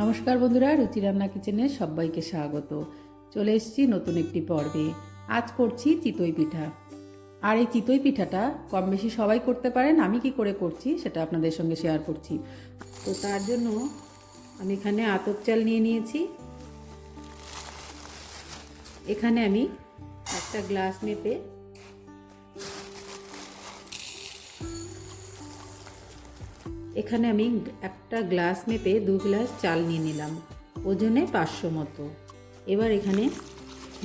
নমস্কার বন্ধুরা, রুচি রান্না কিচেনে সবাইকে স্বাগত। চলে এসেছি নতুন একটি পর্বে। আজ করছি চিতই পিঠা। আর এই চিতই পিঠাটা কম বেশি সবাই করতে পারেন, আমি কি করে করছি সেটা আপনাদের সঙ্গে শেয়ার করছি। তো তার জন্য আমি এখানে আতপ চাল নিয়ে নিয়েছি। এখানে আমি একটা গ্লাস মেপে এখানে আমি একটা গ্লাস মেপে দু গ্লাস চাল নিয়ে নিলাম, ওজনে পাঁচশো মতো। এবার এখানে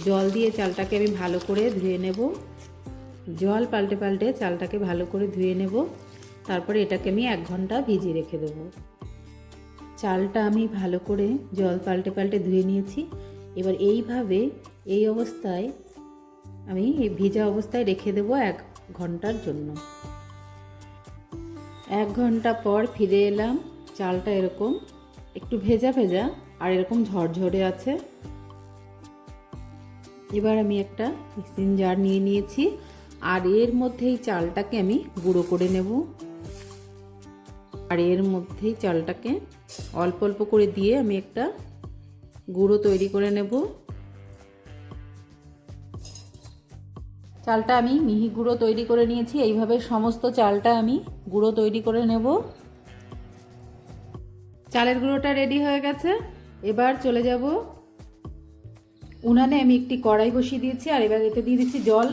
জল দিয়ে চালটাকে আমি ভালো করে ধুয়ে নেব। জল পাল্টে পাল্টে চালটাকে ভালো করে ধুয়ে নেব, তারপরে এটাকে আমি এক ঘণ্টা ভিজিয়ে রেখে দেবো। চালটা আমি ভালো করে জল পাল্টে পাল্টে ধুয়ে নিয়েছি। এবার এইভাবে এই অবস্থায় আমি ভিজা অবস্থায় রেখে দেবো এক ঘণ্টার জন্য। এক ঘণ্টা পর ফিরে এলাম। চালটা এরকম, একটু ভেজা ভেজা, আর এরকম ঝরঝরে আছে। এবার আমি একটা মিক্সিং জার নিয়ে নিয়েছি, আর এর মধ্যেই চালটাকে আমি গুঁড়ো করে নেব। আর এর মধ্যেই চালটাকে অল্প অল্প করে দিয়ে আমি একটা গুঁড়ো তৈরি করে নেব। চালটা আমি মিহি গুঁড়ো তৈরি করে নিয়েছি। এইভাবে সমস্ত চালটা আমি গুঁড়ো তৈরি করে নেব। চালের গুঁড়োটা রেডি হয়ে গেছে। এবার চলে যাব। উনানে আমি একটি কড়াই বসিয়ে দিয়েছি আর এবার এতে দিয়ে দিচ্ছি জল।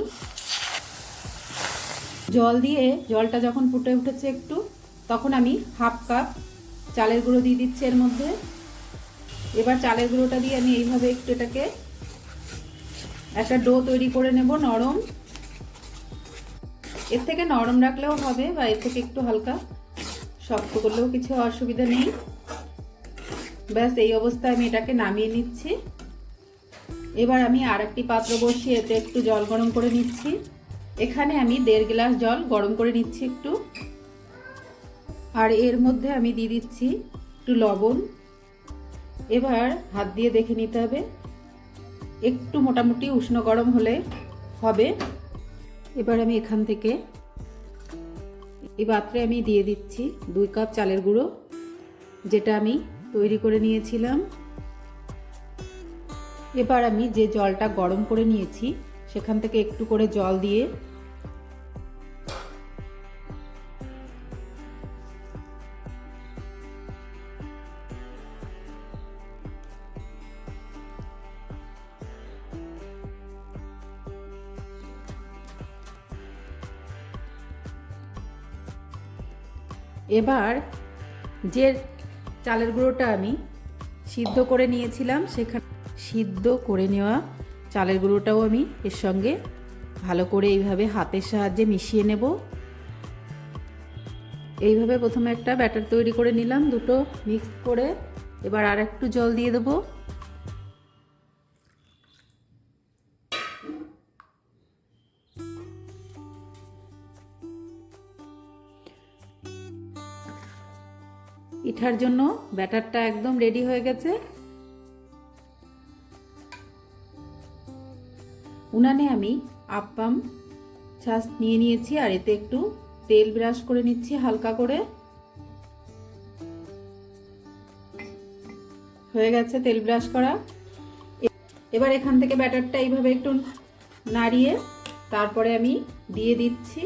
জল দিয়ে জলটা যখন ফুটে উঠেছে একটু, তখন আমি হাফ কাপ চালের গুঁড়ো দিয়ে দিচ্ছি এর মধ্যে। এবার চালের গুঁড়োটা দিয়ে আমি এইভাবে একটু এটাকে একটা ডো তৈরি করে নেব নরম। এর থেকে নরম রাখলেও হবে বা এর থেকে একটু হালকা। শক্ত করলেও কিছু অসুবিধা নেই। ব্যাস, এই অবস্থায় আমি এটাকে নামিয়ে নিচ্ছি। এবার আমি আর একটি পাত্র বসিয়ে এতে একটু জল গরম করে নিচ্ছি। এখানে আমি দেড় গ্লাস জল গরম করে নিচ্ছি একটু। আর এর মধ্যে আমি দিয়ে দিচ্ছি একটু লবণ। এবার হাত দিয়ে দেখে নিতে হবে একটু মোটামুটি উষ্ণ গরম হলে হবে। এবার আমি এখান থেকে এই পাত্রে আমি দিয়ে দিচ্ছি দুই কাপ চালের গুঁড়ো, যেটা আমি তৈরি করে নিয়েছিলাম। এবার আমি যে জলটা গরম করে নিয়েছি, সেখান থেকে একটু করে জল দিয়ে এবার যে চালের গুঁড়োটা আমি সিদ্ধ করে নিয়েছিলাম, সেখানে সিদ্ধ করে নেওয়া চালের গুঁড়োটাও আমি এর সঙ্গে ভালো করে এইভাবে হাতের সাহায্যে মিশিয়ে নেব। এইভাবে প্রথমে একটা ব্যাটার তৈরি করে নিলাম, দুটো মিক্স করে এবার আর একটু জল দিয়ে দেবো। পিঠার জন্য ব্যাটারটা একদম রেডি হয়ে গেছে। উনানে আমি আপ্পাম ছাঁচ নিয়ে নিয়েছি আর এতে একটু তেল ব্রাশ করে নিচ্ছি হালকা করে। হয়ে গেছে তেল ব্রাশ করা। এবার এখান থেকে ব্যাটারটা এইভাবে একটু নাড়িয়ে তারপরে আমি দিয়ে দিচ্ছি।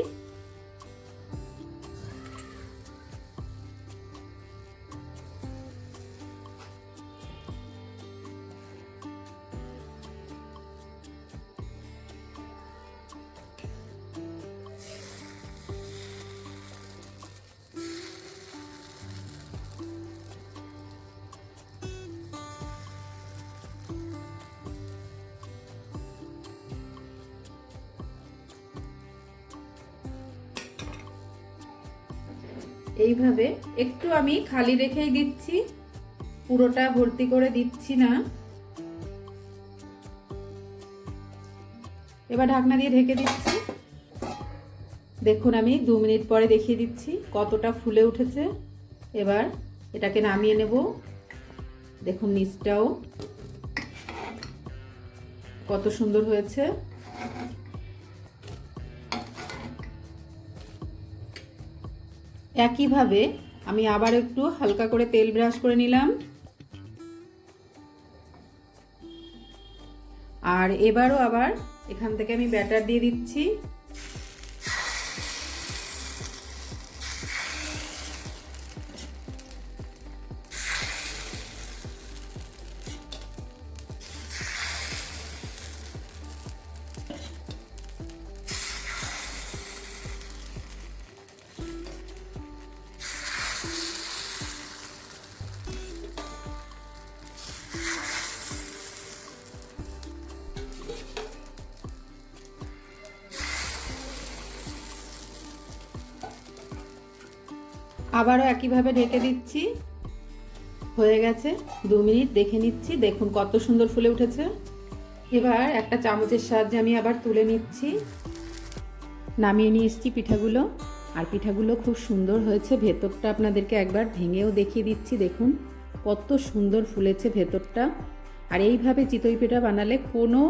এইভাবে একটু আমি খালি রেখেই দিচ্ছি। পুরোটা ভর্তি করে দিচ্ছি না। এবার ঢাকনা দিয়ে ঢেকে দিচ্ছি। দেখুন আমি দু মিনিট পরে দেখিয়ে দিচ্ছি কতটা ফুলে উঠেছে। এবার এটাকে নামিয়ে নেব। দেখুন নিচটাও কত সুন্দর হয়েছে। একইভাবে আমি আবার একটু হালকা করে তেল ব্রাশ করে নিলাম। আর এবারও আবার এখান থেকে আমি ব্যাটার দিয়ে দিচ্ছি। আবারও একইভাবে ঢেকে দিচ্ছি। হয়ে গেছে, দু মিনিট দেখে নিচ্ছি। দেখুন কত সুন্দর ফুলে উঠেছে। এবার একটা চামচের সাহায্যে আমি আবার তুলে নিচ্ছি। নামিয়ে নিয়ে এসেছি পিঠাগুলো। আর পিঠাগুলো খুব সুন্দর হয়েছে। ভেতরটা আপনাদেরকে একবার ভেঙেও দেখিয়ে দিচ্ছি। দেখুন কত সুন্দর ফুলেছে ভেতরটা। আর এইভাবে চিতই পিঠা বানালে কোনো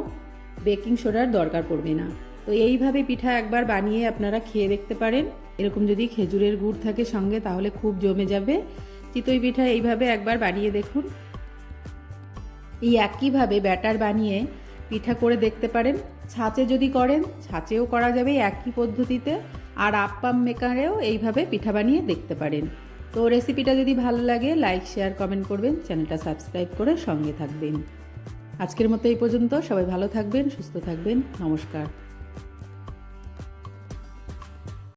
বেকিং সোডার দরকার পড়বে না। তো এইভাবে পিঠা একবার বানিয়ে আপনারা খেয়ে দেখতে পারেন। এরকম যদি খেজুরের গুড় থাকে সঙ্গে, তাহলে খুব জমে যাবে। চিতই পিঠা এইভাবে একবার বানিয়ে দেখুন। এই একইভাবে ব্যাটার বানিয়ে পিঠা করে দেখতে পারেন। ছাঁচে যদি করেন, ছাঁচেও করা যাবে একই পদ্ধতিতে। আর আপ্পাম মেকারেও এইভাবে পিঠা বানিয়ে দেখতে পারেন। তো রেসিপিটা যদি ভালো লাগে, লাইক, শেয়ার, কমেন্ট করবেন। চ্যানেলটা সাবস্ক্রাইব করে সঙ্গে থাকবেন। আজকের মতো এই পর্যন্ত। সবাই ভালো থাকবেন, সুস্থ থাকবেন। নমস্কার।